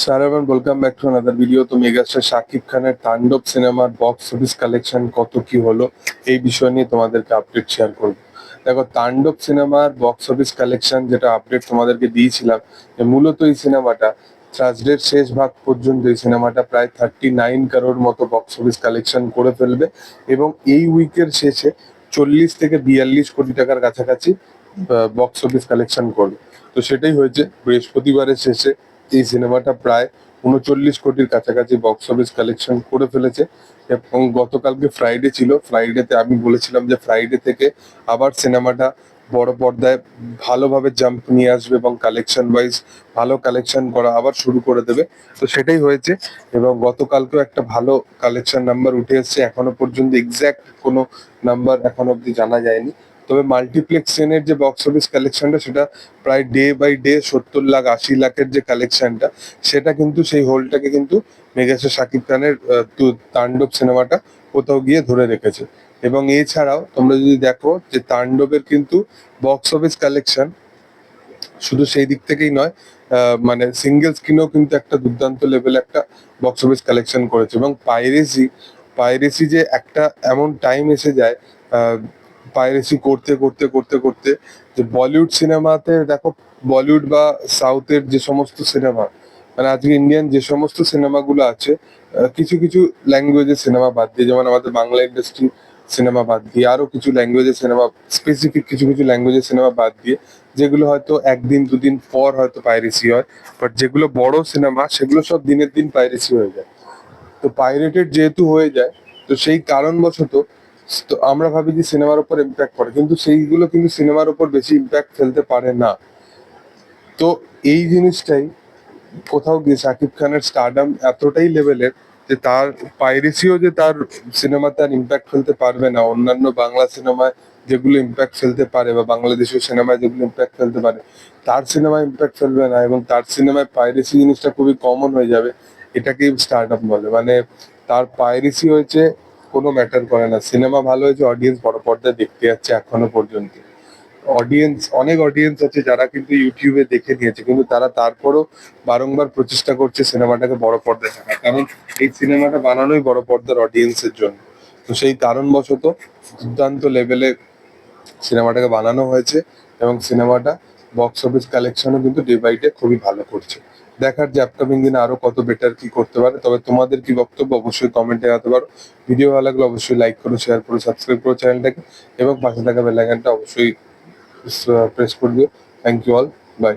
Sir welcome back to another video তো megastar Shakib খানের তাণ্ডব সিনেমার বক্স অফিস কালেকশন কত কি হলো, এই বিষয় নিয়ে তোমাদেরকে আপডেট শেয়ার করব। দেখো, তাণ্ডব সিনেমার বক্স অফিস কালেকশন যেটা আপডেট তোমাদেরকে দিয়েছিলাম, যে মূলত এই সিনেমাটা থার্সডের শেষ ভাগ পর্যন্ত এই সিনেমাটা প্রায় থার্টি নাইন কারোর মতো বক্স অফিস কালেকশন করে ফেলবে এবং এই উইকের শেষে চল্লিশ থেকে বিয়াল্লিশ কোটি টাকার কাছাকাছি বক্স অফিস কালেকশন করবে। তো সেটাই হয়েছে, বৃহস্পতিবারের শেষে এই সিনেমাটা প্রায় উনচল্লিশ কোটির কাছাকাছি বক্স অফিস কালেকশন করে ফেলেছে। এবং গতকালকে ফ্রাইডে ছিল। ফ্রাইডেতে আমি বলেছিলাম যে ফ্রাইডে থেকে আবার সিনেমাটা বড় পর্দায় ভালোভাবে জাম্প নিয়ে আসবে এবং কালেকশন ওয়াইজ ভালো কালেকশন করা আবার শুরু করে দেবে। তো সেটাই হয়েছে এবং গতকালকেও একটা ভালো কালেকশন নাম্বার উঠে এসেছে। এখনও পর্যন্ত এক্স্যাক্ট কোনো নাম্বার এখন অব্দি জানা যায়নি। তবে মাল্টিপ্লেক্স ট্রেনের যে বক্স অফিস কালেকশনটা সেটা প্রায় ডে বাই ডে সত্তর লাখ, আশি লাখের যে কালেকশনটা সেটা কিন্তু সেই হোলটাকে কিন্তু মেগাস্টার শাকিব খানের তাণ্ডব সিনেমাটা কোথাও গিয়ে ধরে রেখেছে। এবং এছাড়াও তোমরা যদি দেখো যে তাণ্ডবের কিন্তু বক্স অফিস কালেকশন শুধু সেই দিক থেকেই নয় মানে সিঙ্গেল স্ক্রিনেও কিন্তু একটা দুর্দান্ত লেভেল একটা বক্স অফিস কালেকশন করেছে। এবং পাইরেসি পাইরেসি যে একটা এমন টাইম এসে যায় পাইরেসি করতে করতে করতে করতে যে বলিউড সিনেমাতে দেখো বলিউড বা সাউথের যে সমস্ত সিনেমা মানে আজকে ইন্ডিয়ান যে সমস্ত সিনেমাগুলো আছে কিছু কিছু ল্যাঙ্গুয়েজের সিনেমা বাদ দিয়ে, যেমন আমাদের বাংলা ইন্ডাস্ট্রি সিনেমা বাদ দিয়ে, আরও কিছু ল্যাঙ্গুয়েজের সিনেমা স্পেসিফিক কিছু কিছু ল্যাঙ্গুয়েজের সিনেমা বাদ দিয়ে, যেগুলো হয়তো একদিন, দুদিন পর হয়তো পাইরেসি হয় বাট যেগুলো বড় সিনেমা সেগুলো সব দিনের দিন পাইরেসি হয়ে যায়। তো পাইরেটেড যেহেতু হয়ে যায়, তো সেই কারণবশত তো আমরা ভাবি যে সিনেমার উপর ইম্প্যাক্ট পড়ে, কিন্তু সেইগুলো কিন্তু সিনেমার উপর বেশি ইম্প্যাক্ট ফেলতে পারে না। তো এই জিনিসটাই কোথাও গিয়ে শাকিব খানের স্টারডাম এতটাই লেভেলের যে তার পাইরেসিও যে তার সিনেমাতে আর ইম্প্যাক্ট ফেলতে পারবে না। অন্যান্য বাংলা সিনেমায় যেগুলো ইম্প্যাক্ট ফেলতে পারে বা বাংলাদেশের সিনেমায় যেগুলো ইম্প্যাক্ট ফেলতে পারে, তার সিনেমায় ইম্প্যাক্ট ফেলবে না এবং তার সিনেমায় পাইরেসি জিনিসটা খুবই কমন হয়ে যাবে, এটাকেই স্টার্টআপ বলে। মানে তার পাইরেসি হয়েছে কোনো ম্যাটার করে না। সিনেমা ভালো হয়েছে অডিয়েন্স বড় পর্দায় দেখতে যাচ্ছে এখনও পর্যন্ত। অডিয়েন্স অনেক অডিয়েন্স আছে যারা কিন্তু ইউটিউবে দেখে নিয়েছে, কিন্তু তারা তারপরও বারংবার প্রচেষ্টা করছে সিনেমাটাকে বড় পর্দায় থাকা কারণ এই সিনেমাটা বানানোই বড় পর্দার অডিয়েন্সের জন্য। তো সেই কারণবশত দুর্দান্ত লেভেলে সিনেমাটাকে বানানো হয়েছে এবং সিনেমাটা বক্স অফিস কালেকশনও কিন্তু ডে বাই ডে খুবই ভালো করছে। দেখার যে আপকামিং দিনে আরও কত বেটার কি করতে পারে, তবে তোমাদের কি বক্তব্য অবশ্যই কমেন্টে জানাতে পারো। ভিডিও ভালো লাগলে অবশ্যই লাইক করো শেয়ার করো সাবস্ক্রাইব করো চ্যানেলটাকে এবং পাশে থাকা বেল অবশ্যই প্রেস করে দিও। Thank you all by